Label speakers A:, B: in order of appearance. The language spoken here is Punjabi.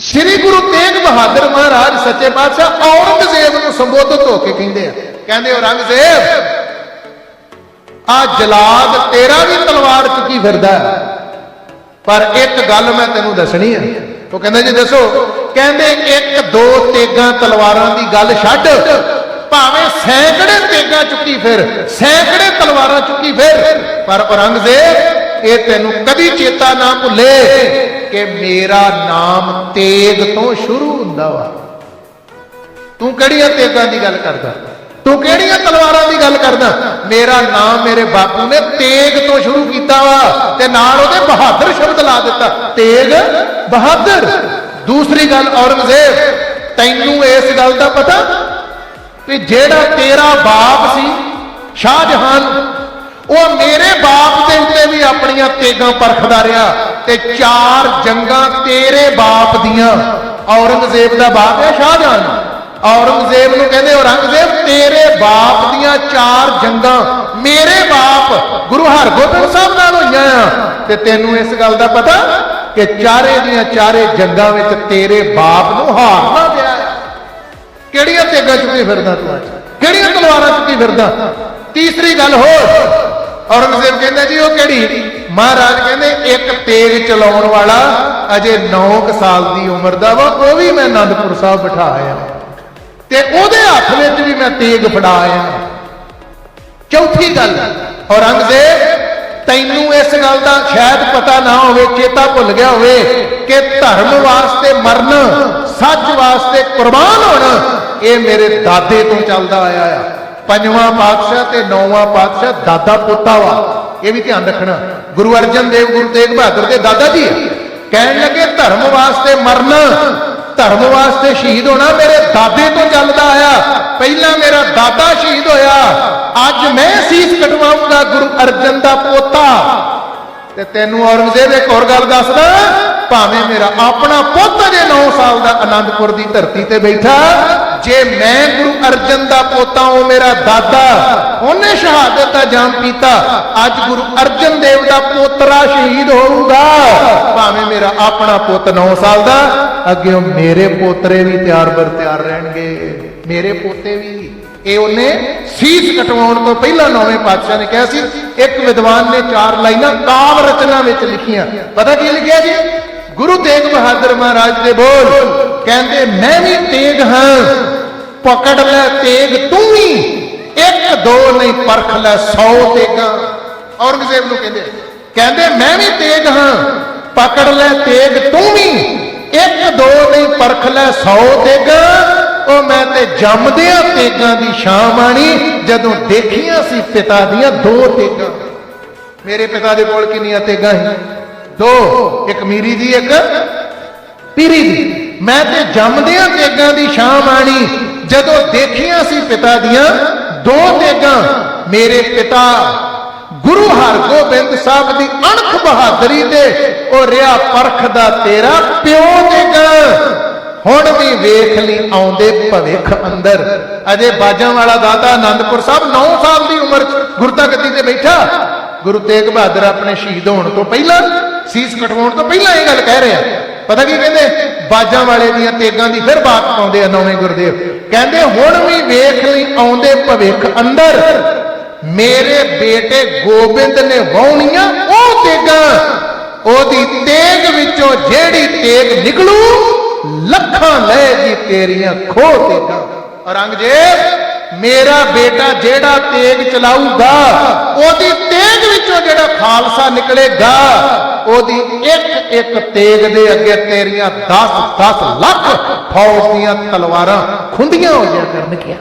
A: ਸ੍ਰੀ ਗੁਰੂ ਤੇਗ ਬਹਾਦਰ ਮਹਾਰਾਜ ਸੱਚੇ ਪਾਤਸ਼ਾਹ ਔਰੰਗਜ਼ੇਬ ਨੂੰ ਸੰਬੋਧਿਤ ਹੋ ਕੇ ਕਹਿੰਦੇ ਆ। ਕਹਿੰਦੇ ਔਰੰਗਜ਼ੇਬ, ਆ ਜਲਾਦ ਤੇਰਾ ਵੀ ਤਲਵਾਰ ਚੁੱਕੀ ਫਿਰਦਾ ਪਰ ਇੱਕ ਗੱਲ ਮੈਂ ਤੈਨੂੰ ਦੱਸਣੀ ਹੈ ਉਹ ਕਹਿੰਦਾ ਜੀ, ਦੱਸੋ, ਕਹਿੰਦੇ ਇੱਕ ਦੋ ਤੇਗਾਂ ਤਲਵਾਰਾਂ ਦੀ ਗੱਲ ਛੱਡ, ਭਾਵੇਂ ਸੈਂਕੜੇ ਤੇਗਾਂ ਚੁੱਕੀ ਫਿਰ, ਸੈਂਕੜੇ ਤਲਵਾਰਾਂ ਚੁੱਕੀ ਫਿਰ, ਪਰ ਔਰੰਗਜ਼ੇਬ, ਇਹ ਤੈਨੂੰ ਕਦੀ ਚੇਤਾ ਨਾ ਭੁੱਲੇ। ਕਿ ਮੇਰਾ ਨਾਮ ਤੇਗ ਤੋਂ ਸ਼ੁਰੂ ਹੁੰਦਾ ਵਾ। ਤੂੰ ਕਿਹੜੀਆਂ ਤੇਗਾਂ ਦੀ ਗੱਲ ਕਰਦਾ? ਤੂੰ ਕਿਹੜੀਆਂ ਤਲਵਾਰਾਂ ਦੀ ਗੱਲ ਕਰਦਾ? ਮੇਰਾ ਨਾਮ ਮੇਰੇ ਬਾਪੂ ਨੇ ਤੇਗ ਤੋਂ ਸ਼ੁਰੂ ਕੀਤਾ ਵਾ ਤੇ ਨਾਲ ਉਹਦੇ ਬਹਾਦਰ ਸ਼ਬਦ ਲਾ ਦਿੱਤਾ। ਤੇਗ, ਬਹਾਦਰ। ਦੂਸਰੀ ਗੱਲ ਔਰੰਗਜ਼ੇਬ, ਤੈਨੂੰ ਇਸ ਗੱਲ ਦਾ ਪਤਾ ਕਿ ਜਿਹੜਾ ਤੇਰਾ ਬਾਪ ਸੀ, ਸ਼ਾਹਜਹਾਨ, ਉਹ ਮੇਰੇ ਬਾਪ ਦੇ ਉੱਤੇ ਵੀ ਆਪਣੀਆਂ ਤੇਗਾਂ ਪਰਖਦਾ ਰਿਹਾ। ਤੇ ਚਾਰ ਜੰਗਾਂ ਤੇਰੇ ਬਾਪ ਦੀਆਂ। ਔਰੰਗਜ਼ੇਬ ਦਾ ਬਾਪ ਹੈ ਸ਼ਾਹਜਹਾਨ ਔਰੰਗਜ਼ੇਬ ਨੂੰ ਕਹਿੰਦੇ ਔਰੰਗਜ਼ੇਬ, ਤੇਰੇ ਬਾਪ ਦੀਆਂ ਚਾਰ ਜੰਗਾਂ ਮੇਰੇ ਬਾਪ ਗੁਰੂ ਹਰਗੋਬਿੰਦ ਸਾਹਿਬ ਨਾਲ ਹੋਈਆਂ ਆ। ਤੇ ਤੈਨੂੰ ਇਸ ਗੱਲ ਦਾ ਪਤਾ ਕਿ ਚਾਰੇ ਦੀਆਂ ਚਾਰੇ ਜੰਗਾਂ ਵਿੱਚ ਤੇਰੇ ਬਾਪ ਨੂੰ ਹਾਰਨਾ ਪਿਆ ਕਿਹੜੀਆਂ ਤੇਗਾਂ ਚੁੱਕੀ ਫਿਰਦਾ ਤੂੰ ਅੱਜ? ਕਿਹੜੀਆਂ ਤਲਵਾਰਾਂ ਚੁੱਕੀ ਫਿਰਦਾ? ਤੀਸਰੀ ਗੱਲ ਹੋਰ ਔਰੰਗਜ਼ੇਬ ਕਹਿੰਦਾ ਜੀ, ਉਹ ਕਿਹੜੀ? ਮਹਾਰਾਜ ਕਹਿੰਦੇ, ਇੱਕ ਤੇਗ ਚਲਾਉਣ ਵਾਲਾ ਅਜੇ 9 ਸਾਲ ਦੀ ਉਮਰ ਦਾ ਵਾ, ਉਹ ਵੀ ਮੈਂ ਅਨੰਦਪੁਰ ਸਾਹਿਬ ਬਿਠਾ ਆਇਆ। ਤੇ ਉਹਦੇ ਹੱਥ ਵਿੱਚ ਵੀ ਮੈਂ ਤੇਗ ਫੜਾ ਆਇਆ। ਚੌਥੀ ਗੱਲ, ਔਰੰਗਜ਼ੇਬ, ਤੈਨੂੰ ਇਸ ਗੱਲ ਦਾ ਸ਼ਾਇਦ ਪਤਾ ਨਾ ਹੋਵੇ, ਚੇਤਾ ਭੁੱਲ ਗਿਆ ਹੋਵੇ ਕਿ ਧਰਮ ਵਾਸਤੇ ਮਰਨ, ਸੱਚ ਵਾਸਤੇ ਕੁਰਬਾਨ ਹੋਣਾ, ਇਹ ਮੇਰੇ ਦਾਦੇ ਤੋਂ ਚੱਲਦਾ ਆਇਆ ਆ। ਪੰਜਵਾਂ ਪਾਤਸ਼ਾਹ ਤੇ ਨੌਵਾਂ ਪਾਤਸ਼ਾਹ ਦਾਦਾ ਪੋਤਾ ਵਾ। ਇਹ ਵੀ ਧਿਆਨ ਰੱਖਣਾ। ਗੁਰੂ ਅਰਜਨ ਦੇਵ, ਗੁਰੂ ਤੇਗ ਬਹਾਦਰ ਦੇ ਦਾਦਾ ਜੀ ਕਹਿਣ ਲੱਗੇ, ਧਰਮ ਵਾਸਤੇ ਮਰਨਾ, ਧਰਮ ਵਾਸਤੇ ਸ਼ਹੀਦ ਹੋਣਾ ਮੇਰੇ ਦਾਦੇ ਤੋਂ ਚੱਲਦਾ ਆਇਆ। ਪਹਿਲਾਂ ਮੇਰਾ ਦਾਦਾ ਸ਼ਹੀਦ ਹੋਇਆ। ਅੱਜ ਮੈਂ ਸੀਸ ਕਟਵਾਉਂਗਾ ਗੁਰੂ ਅਰਜਨ ਦਾ ਪੋਤਾ। ਤੇ ਤੈਨੂੰ ਔਰੰਗਜ਼ੇਬ ਇੱਕ ਹੋਰ ਗੱਲ ਦੱਸਦਾ, ਭਾਵੇਂ ਮੇਰਾ ਆਪਣਾ ਪੁੱਤ ਜੇ 9 ਸਾਲ ਦਾ ਆਨੰਦਪੁਰ ਦੀ ਧਰਤੀ ਤੇ ਬੈਠਾ ਜੇ ਮੈਂ ਗੁਰੂ ਅਰਜਨ ਦਾ ਪੋਤਾ ਉਹ ਮੇਰਾ ਦਾਦਾ, ਉਹਨੇ ਸ਼ਹਾਦਤ ਦਾ ਜਾਮ ਪੀਤਾ। ਅੱਜ ਗੁਰੂ ਅਰਜਨ ਦੇਵ ਦਾ ਪੋਤਰਾ ਸ਼ਹੀਦ ਹੋਊਗਾ। ਭਾਵੇਂ ਮੇਰਾ ਆਪਣਾ ਪੁੱਤ 9 ਸਾਲ ਦਾ ਅੱਗੇ ਮੇਰੇ ਪੋਤਰੇ ਵੀ ਤਿਆਰ ਬਰ ਤਿਆਰ ਰਹਿਣਗੇ। ਮੇਰੇ ਪੋਤੇ ਵੀ। ਇਹ ਉਹਨੇ ਸੀਸ ਕਟਵਾਉਣ ਤੋਂ ਪਹਿਲਾਂ ਨੌਵੇਂ ਪਾਤਸ਼ਾਹ ਨੇ ਕਿਹਾ ਸੀ, ਇੱਕ ਵਿਦਵਾਨ ਨੇ ਚਾਰ ਲਾਈਨਾਂ ਕਾਵ ਰਚਨਾ ਵਿੱਚ ਲਿਖੀਆਂ। ਪਤਾ ਕੀ ਲਿਖਿਆ ਜੀ? ਗੁਰੂ ਤੇਗ ਬਹਾਦਰ ਮਹਾਰਾਜ ਦੇ ਬੋਲ, ਕਹਿੰਦੇ, ਮੈਂ ਵੀ ਤੇਗ ਹਾਂ ਪਕੜ ਲੈ ਤੇਗ, ਤੂੰ ਵੀ ਇੱਕ ਦੋ ਨਹੀਂ ਪਰਖ ਲੈ 100 ਤੇਗਾਂ। ਔਰੰਗਜ਼ੇਬ ਨੂੰ ਕਹਿੰਦੇ ਕਹਿੰਦੇ, ਮੈਂ ਵੀ ਤੇਗ ਹਾਂ। ਪਕੜ ਲੈ ਤੇਗ, ਤੂੰ ਵੀ ਇੱਕ ਦੋ ਨਹੀਂ ਪਰਖ ਲੈ 100 ਤੇਗਾਂ। ਉਹ ਮੈਂ ਤੇ ਜੰਮਦਿਆਂ ਤੇਗਾਂ ਦੀ ਸ਼ਾਮ ਆਣੀ, ਜਦੋਂ ਦੇਖੀਆਂ ਸੀ ਪਿਤਾ ਦੀਆਂ ਦੋ ਤੇਗਾਂ। ਮੇਰੇ ਪਿਤਾ ਦੇ ਕੋਲ ਕਿੰਨੀਆਂ ਤੇਗਾਂ ਸੀ? ਦੋ, ਇੱਕ ਮੀਰੀ ਦੀ, ਇੱਕ ਪੀਰੀ ਦੀ। ਮੈਂ ਤੇ ਜੰਮਦਿਆਂ ਤੇਗਾਂ ਦੀ ਸ਼ਾਮ ਆਣੀ ਜਦੋਂ ਦੇਖੀਆਂ ਸੀ ਪਿਤਾ ਦੀਆਂ ਦੋ ਤੇਗਾਂ ਮੇਰੇ ਪਿਤਾ ਗੁਰੂ ਹਰਗੋਬਿੰਦ ਸਾਹਿਬ ਦੀ ਅਣਖ ਬਹਾਦਰੀ ਤੇ ਉਹ ਰਿਆ ਪਰਖ ਦਾ ਤੇਰਾ ਪਿਓ ਤੇਗਾ ਹੁਣ ਵੀ ਵੇਖ ਲਈ ਆਉਂਦੇ ਭਵਿੱਖ ਅੰਦਰ। ਅਜੇ ਬਾਜਾਂ ਵਾਲਾ ਦਾਦਾ ਆਨੰਦਪੁਰ ਸਾਹਿਬ 9 ਸਾਲ ਦੀ ਉਮਰ ਚ ਗੁਰਤਾ ਗੱਦੀ ਤੇ ਬੈਠਾ। ਗੁਰੂ ਤੇਗ ਬਹਾਦਰ ਆਪਣੇ ਸ਼ਹੀਦ ਹੋਣ ਤੋਂ ਪਹਿਲਾਂ, ਸੀਸ ਕਟਵਾਉਣ ਤੋਂ ਪਹਿਲਾਂ ਇਹ ਗੱਲ ਕਹਿ ਰਿਹਾ। ਪਤਾ ਕੀ ਕਹਿੰਦੇ? ਬਾਜਾਂ ਵਾਲੇ ਦੀਆਂ ਤੇਗਾਂ ਦੀ ਫਿਰ ਬਾਤ ਪਾਉਂਦੇ ਆ ਨੌਵੇਂ ਗੁਰਦੇਵ। ਕਹਿੰਦੇ, ਹੁਣ ਵੀ ਵੇਖ ਲਈ ਆਉਂਦੇ ਭਵਿੱਖ ਅੰਦਰ। ਮੇਰੇ ਬੇਟੇ ਗੋਬਿੰਦ ਨੇ ਵਾਉਣੀਆਂ ਉਹ ਤੇਗਾਂ। ਉਹਦੀ ਤੇਗ ਵਿੱਚੋਂ ਜਿਹੜੀ ਤੇਗ ਨਿਕਲੂ, ਲੱਖਾਂ ਲਏਗੀ ਤੇਰੀਆਂ ਖੋ ਤੇਗਾਂ। ਔਰੰਗਜ਼ੇਬ, ਮੇਰਾ ਬੇਟਾ ਜਿਹੜਾ ਤੇਗ ਚਲਾਊਗਾ, ਉਹਦੀ ਤੇਗ ਵਿੱਚੋਂ ਜਿਹੜਾ ਖਾਲਸਾ ਨਿਕਲੇਗਾ ਉਹਦੀ ਇੱਕ ਇੱਕ ਤੇਗ ਦੇ ਅੱਗੇ ਤੇਰੀਆਂ 10 10 ਲੱਖ ਫੌਜ ਦੀਆਂ ਤਲਵਾਰਾਂ ਖੁੰਡੀਆਂ ਹੋ ਜਾ ਕਰਨਗੀਆਂ।